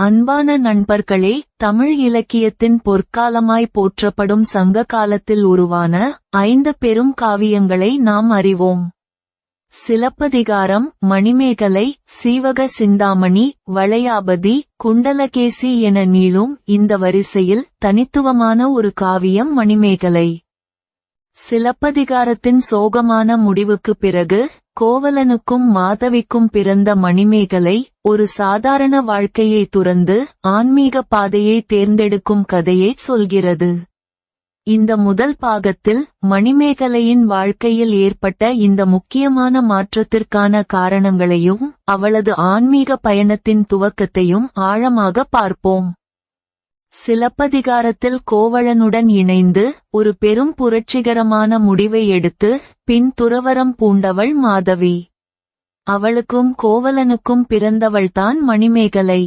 அன்பான நண்பர்களே தமிழ் இலக்கியத்தின் பொற்காலமாய் போற்றப்படும் சங்க காலத்தில் உருவான ஐந்து பெரும் காவியங்களை நாம் அறிவோம். சிலப்பதிகாரம் மணிமேகலை சீவக சிந்தாமணி வளையாபதி குண்டலகேசி என நீளும் இந்த வரிசையில் தனித்துவமான ஒரு காவியம் மணிமேகலை. சிலப்பதிகாரத்தின் சோகமான முடிவுக்குப் பிறகு கோவலனுக்கும் மாதவிக்கும் பிறந்த மணிமேகலை ஒரு சாதாரண வாழ்க்கையை துறந்து ஆன்மீக பாதையை தேர்ந்தெடுக்கும் கதையைச் சொல்கிறது. இந்த முதல் பாகத்தில் மணிமேகலையின் வாழ்க்கையில் ஏற்பட்ட இந்த முக்கியமான மாற்றத்திற்கான காரணங்களையும் அவளது ஆன்மீக பயணத்தின் துவக்கத்தையும் ஆழமாக பார்ப்போம். சிலப்பதிகாரத்தில் கோவலனுடன் இணைந்து ஒரு பெரும் புரட்சிகரமான முடிவை எடுத்து பின் துறவரம் பூண்டவள் மாதவி. அவளுக்கும் கோவலனுக்கும் பிறந்தவள்தான் மணிமேகலை.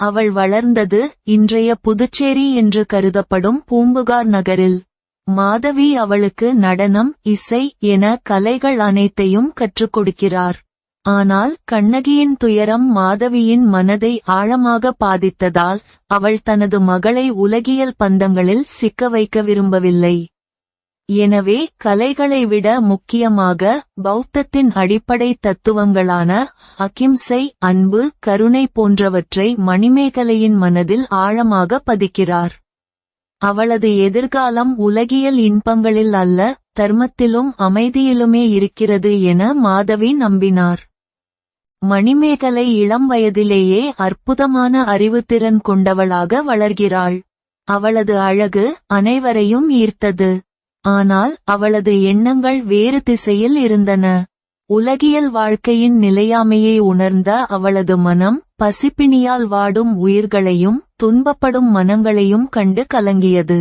அவள் வளர்ந்தது இன்றைய புதுச்சேரி என்று கருதப்படும் பூம்புகார் நகரில். மாதவி அவளுக்கு நடனம் இசை என கலைகள் அனைத்தையும் கற்றுக் கொடுக்கிறார். ஆனால் கண்ணகியின் துயரம் மாதவியின் மனதை ஆழமாக பாதித்ததால் அவள் தனது மகளை உலகியல் பந்தங்களில் சிக்க வைக்க விரும்பவில்லை. எனவே கலைகளை விட முக்கியமாக பௌத்தத்தின் அடிப்படை தத்துவங்களான அகிம்சை அன்பு கருணை போன்றவற்றை மணிமேகலையின் மனதில் ஆழமாக பதிக்கிறார். அவளது எதிர்காலம் உலகியல் இன்பங்களில் அல்ல தர்மத்திலும் அமைதியிலுமே இருக்கிறது என மாதவி நம்பினார். மணிமேகலை இளம் வயதிலேயே அற்புதமான அறிவுத்திறன் கொண்டவளாக வளர்கிறாள். அவளது அழகு அனைவரையும் ஈர்த்தது. ஆனால் அவளது எண்ணங்கள் வேறு திசையில் இருந்தன. உலகியல் வாழ்க்கையின் நிலையாமையை உணர்ந்த அவளது மனம் பசிப்பிணியால் வாடும் உயிர்களையும் துன்பப்படும் மனங்களையும் கண்டு கலங்கியது.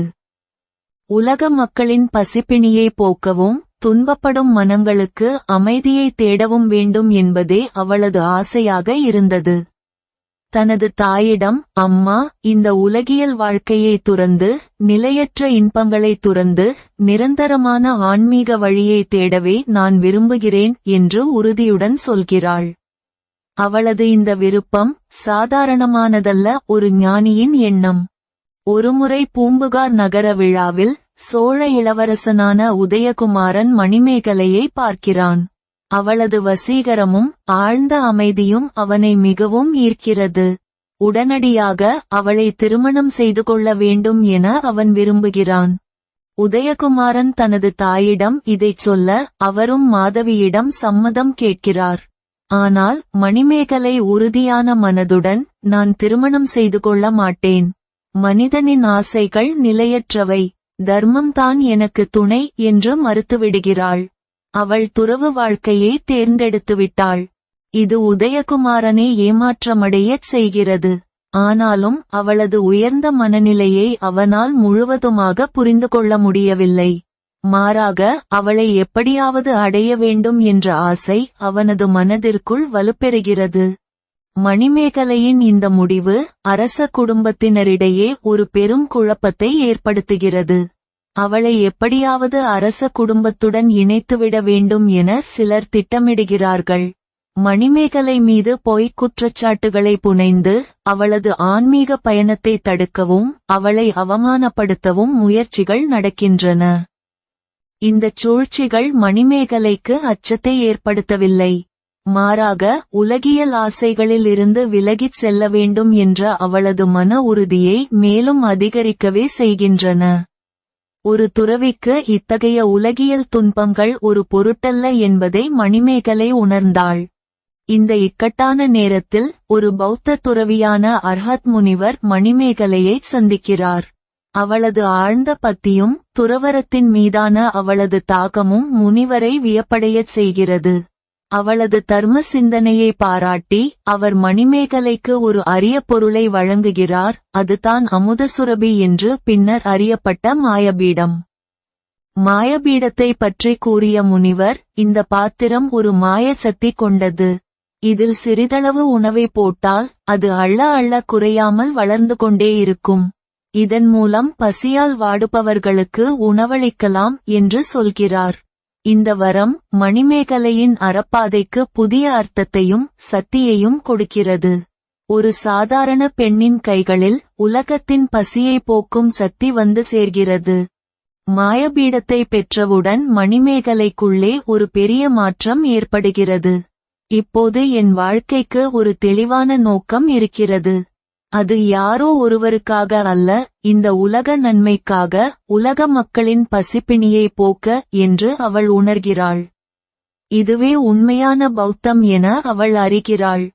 உலக மக்களின் பசிப்பிணியை போக்கவும் துன்பப்படும் மனங்களுக்கு அமைதியை தேடவும் வேண்டும் என்பதே அவளது ஆசையாக இருந்தது. தனது தாயிடம் அம்மா இந்த உலகியல் வாழ்க்கையை துறந்து நிலையற்ற இன்பங்களை துறந்து நிரந்தரமான ஆன்மீக வழியை தேடவே நான் விரும்புகிறேன் என்று உறுதியுடன் சொல்கிறாள். அவளது இந்த விருப்பம் சாதாரணமானதல்ல ஒரு ஞானியின் எண்ணம். ஒருமுறை பூம்புகார் நகர விழாவில் சோழ இளவரசனான உதயகுமாரன் மணிமேகலையை பார்க்கிறான். அவளது வசீகரமும் ஆழ்ந்த அமைதியும் அவனை மிகவும் ஈர்க்கிறது. உடனடியாக அவளை திருமணம் செய்து கொள்ள வேண்டும் என அவன் விரும்புகிறான். உதயகுமாரன் தனது தாயிடம் இதைச் சொல்ல அவரும் மாதவியிடம் சம்மதம் கேட்கிறார். ஆனால் மணிமேகலை உறுதியான மனதுடன் நான் திருமணம் செய்து கொள்ள மாட்டேன். மனிதனின் ஆசைகள் நிலையற்றவை. தர்மம்தான் எனக்கு துணை என்று மறுத்துவிடுகிறாள். அவள் துறவு வாழ்க்கையை தேர்ந்தெடுத்துவிட்டாள். இது உதயகுமாரனை ஏமாற்றமடையச் செய்கிறது. ஆனாலும் அவளது உயர்ந்த மனநிலையை அவனால் முழுவதுமாக புரிந்து கொள்ள முடியவில்லை. மாறாக அவளை எப்படியாவது அடைய வேண்டும் என்ற ஆசை அவனது மனதிற்குள் வலுப்பெறுகிறது. மணிமேகலையின் இந்த முடிவு அரச குடும்பத்தினரிடையே ஒரு பெரும் குழப்பத்தை ஏற்படுத்துகிறது. அவளை எப்படியாவது அரச குடும்பத்துடன் இணைத்துவிட வேண்டும் என சிலர் திட்டமிடுகிறார்கள். மணிமேகலை மீது பொய்க் குற்றச்சாட்டுகளை புனைந்து அவளது ஆன்மீக பயணத்தை தடுக்கவும் அவளை அவமானப்படுத்தவும் முயற்சிகள் நடக்கின்றன. இந்தச் சூழ்ச்சிகள் மணிமேகலைக்கு அச்சத்தை ஏற்படுத்தவில்லை. மாறாக உலகியல் ஆசைகளில் இருந்து விலகிச் செல்ல வேண்டும் என்ற அவளது மன உறுதியை மேலும் அதிகரிக்கவே செய்கின்றன. ஒரு துறவிக்கு இத்தகைய உலகியல் துன்பங்கள் ஒரு பொருட்டல்ல என்பதை மணிமேகலை உணர்ந்தாள். இந்த இக்கட்டான நேரத்தில் ஒரு பௌத்த துறவியான அர்ஹத் முனிவர் மணிமேகலையைச் சந்திக்கிறார். அவளது ஆழ்ந்த பக்தியும் துறவரத்தின் மீதான அவளது தாகமும் முனிவரை வியப்படையச் செய்கிறது. அவளது தர்ம சிந்தனையை பாராட்டி அவர் மணிமேகலைக்கு ஒரு அரிய பொருளை வழங்குகிறார் அதுதான் அமுதசுரபி என்று பின்னர் அறியப்பட்ட மாயபீடம். மாயபீடத்தை பற்றி கூறிய முனிவர் இந்த பாத்திரம் ஒரு மாய சக்தி கொண்டது. இதில் சிறிதளவு உணவை போட்டால் அது அள்ள அள்ள குறையாமல் வளர்ந்து கொண்டே இருக்கும். இதன் மூலம் பசியால் வாடுபவர்களுக்கு உணவளிக்கலாம் என்று சொல்கிறார். இந்த வரம் மணிமேகலையின் அறப்பாதைக்கு புதிய அர்த்தத்தையும் சக்தியையும் கொடுக்கிறது. ஒரு சாதாரண பெண்ணின் கைகளில் உலகத்தின் பசியை போக்கும் சக்தி வந்து சேர்கிறது. மாயபீடத்தை பெற்றவுடன் மணிமேகலைக்குள்ளே ஒரு பெரிய மாற்றம் ஏற்படுகிறது. இப்போது என் வாழ்க்கைக்கு ஒரு தெளிவான நோக்கம் இருக்கிறது. அது யாரோ ஒருவருக்காக அல்ல இந்த உலக நன்மைக்காக உலக மக்களின் பசிப்பிணியை போக்க என்று அவள் உணர்கிறாள். இதுவே உண்மையான பௌத்தம் என அவள் அறிகிறாள்.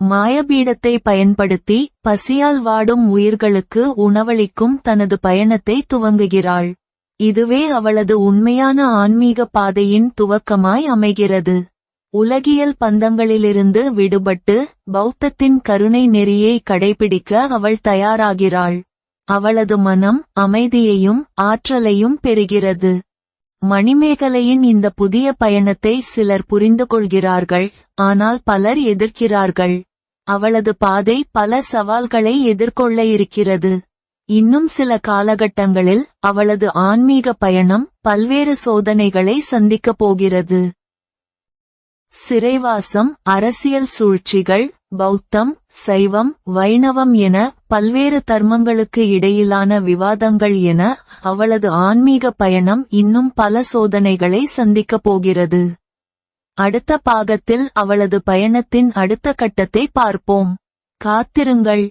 மாயபீடத்தை பயன்படுத்தி பசியால் வாடும் உயிர்களுக்கு உணவளிக்கும் தனது பயணத்தை துவங்குகிறாள். இதுவே அவளது உண்மையான ஆன்மீக பாதையின் துவக்கமாய் அமைகிறது. உலகியல் பந்தங்களிலிருந்து விடுபட்டு பௌத்தத்தின் கருணை நெறியை கடைபிடிக்க அவள் தயாராகிறாள். அவளது மனம் அமைதியையும் ஆற்றலையும் பெறுகிறது. மணிமேகலையின் இந்த புதிய பயணத்தை சிலர் புரிந்து கொள்கிறார்கள் ஆனால் பலர் எதிர்க்கிறார்கள். அவளது பாதை பல சவால்களை எதிர்கொள்ள இருக்கிறது. இன்னும் சில காலகட்டங்களில் அவளது ஆன்மீக பயணம் பல்வேறு சோதனைகளை சந்திக்கப் போகிறது. சிறைவாசம் அரசியல் சூழ்ச்சிகள் பௌத்தம் சைவம் வைணவம் என பல்வேறு தர்மங்களுக்கு இடையிலான விவாதங்கள் என அவளது ஆன்மீக பயணம் இன்னும் பல சோதனைகளை சந்திக்கப் போகிறது. அடுத்த பாகத்தில் அவளது பயணத்தின் அடுத்த கட்டத்தை பார்ப்போம். காத்திருங்கள்.